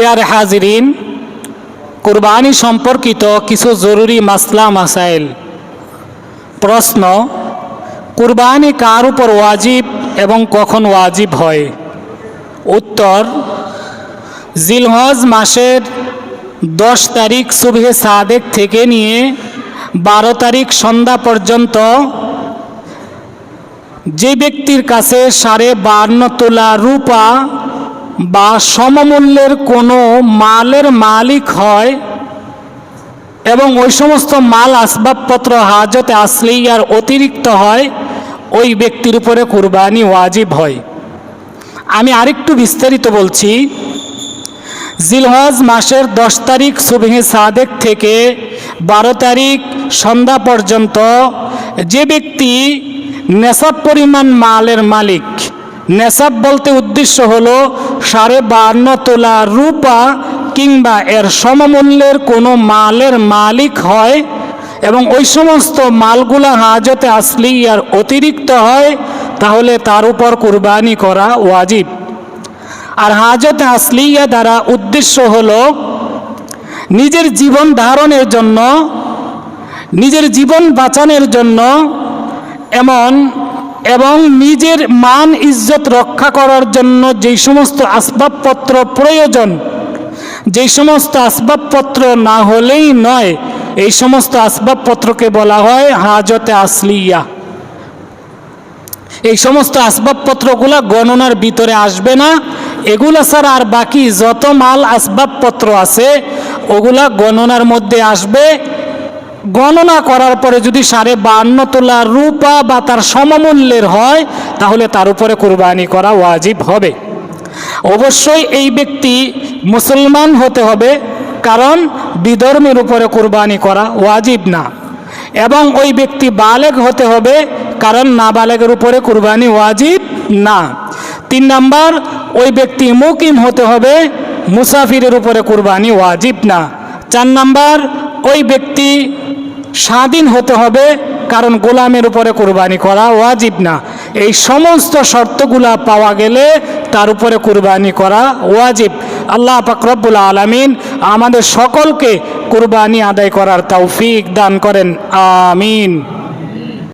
পেয়ারে হাজিরিন, কুরবানি সম্পর্কিত কিছু জরুরি মাসলা, মাসাইল। প্রশ্ন, কুরবানি কার উপর ওয়াজিব এবং কখন ওয়াজিব হয়? উত্তর, জিলহজ মাসের দশ তারিখ সুবহে সাদেক থেকে নিয়ে বারো তারিখ সন্ধ্যা পর্যন্ত যে ব্যক্তির কাছে সাড়ে বান্ন তোলা রূপা বা সমমূল্যের কোনো মালের মালিক হয় এবং ওই সমস্ত মাল আসবাবপত্র হাজতে আসলেই আর অতিরিক্ত হয়, ওই ব্যক্তির উপরে কুরবানি ওয়াজিব হয়। আমি আরেকটু বিস্তারিত বলছি। জিলহজ মাসের দশ তারিখ সুবহে সাদেক থেকে বারো তারিখ সন্ধ্যা পর্যন্ত যে ব্যক্তি নেশাব পরিমাণ মালের মালিক নেশাব বলতে উদ্দেশ্য হল সাড়ে বান্ন তোলা রূপা কিংবা এর সমমূল্যের কোনো মালের মালিক হয় এবং ওই সমস্ত মালগুলা হাজতে আসলেই আর অতিরিক্ত হয়, তাহলে তার উপর কুরবানি করা ওয়াজিব। আর হাজতে আসলিয়া দ্বারা উদ্দেশ্য হল নিজের জীবন ধারণের জন্য, নিজের জীবন বাঁচানোর জন্য এমন এবং নিজের মান ইজ্জত রক্ষা করার জন্য যেই সমস্ত আসবাবপত্র প্রয়োজন, যেই সমস্ত আসবাবপত্র না হলেই নয়, এই সমস্ত আসবাবপত্রকে বলা হয় হাজতে আসলিয়া। এই সমস্ত আসবাবপত্রগুলো গণনার ভিতরে আসবে না, এগুলা ছাড়া আর বাকি যত মাল আসবাবপত্র আছে, ওগুলা গণনার মধ্যে আসবে। গণনা করার পরে যদি সাড়ে বান্ন তোলা রূপা বা তার সমমূল্যের হয়, তাহলে তার উপরে কোরবানি করা ওয়াজিব হবে। অবশ্যই এই ব্যক্তি মুসলমান হতে হবে, কারণ বিধর্মের উপরে কোরবানি করা ওয়াজিব না। এবং ওই ব্যক্তি বালেগ হতে হবে, কারণ নাবালেগের উপরে কুরবানি ওয়াজিব না। তিন নাম্বার, ওই ব্যক্তি মুকিম হতে হবে, মুসাফিরের উপরে কুরবানি ওয়াজিব না। চার নাম্বার, ওই ব্যক্তি স্বাধীন হতে হবে, কারণ গোলামের উপরে কোরবানি করা ওয়াজিব না। এই সমস্ত শর্তগুলা পাওয়া গেলে তার উপরে কুরবানি করা ওয়াজিব। আল্লাহ পাকরবুল আলমিন আমাদের সকলকে কুরবানি আদায় করার তৌফিক দান করেন। আমিন।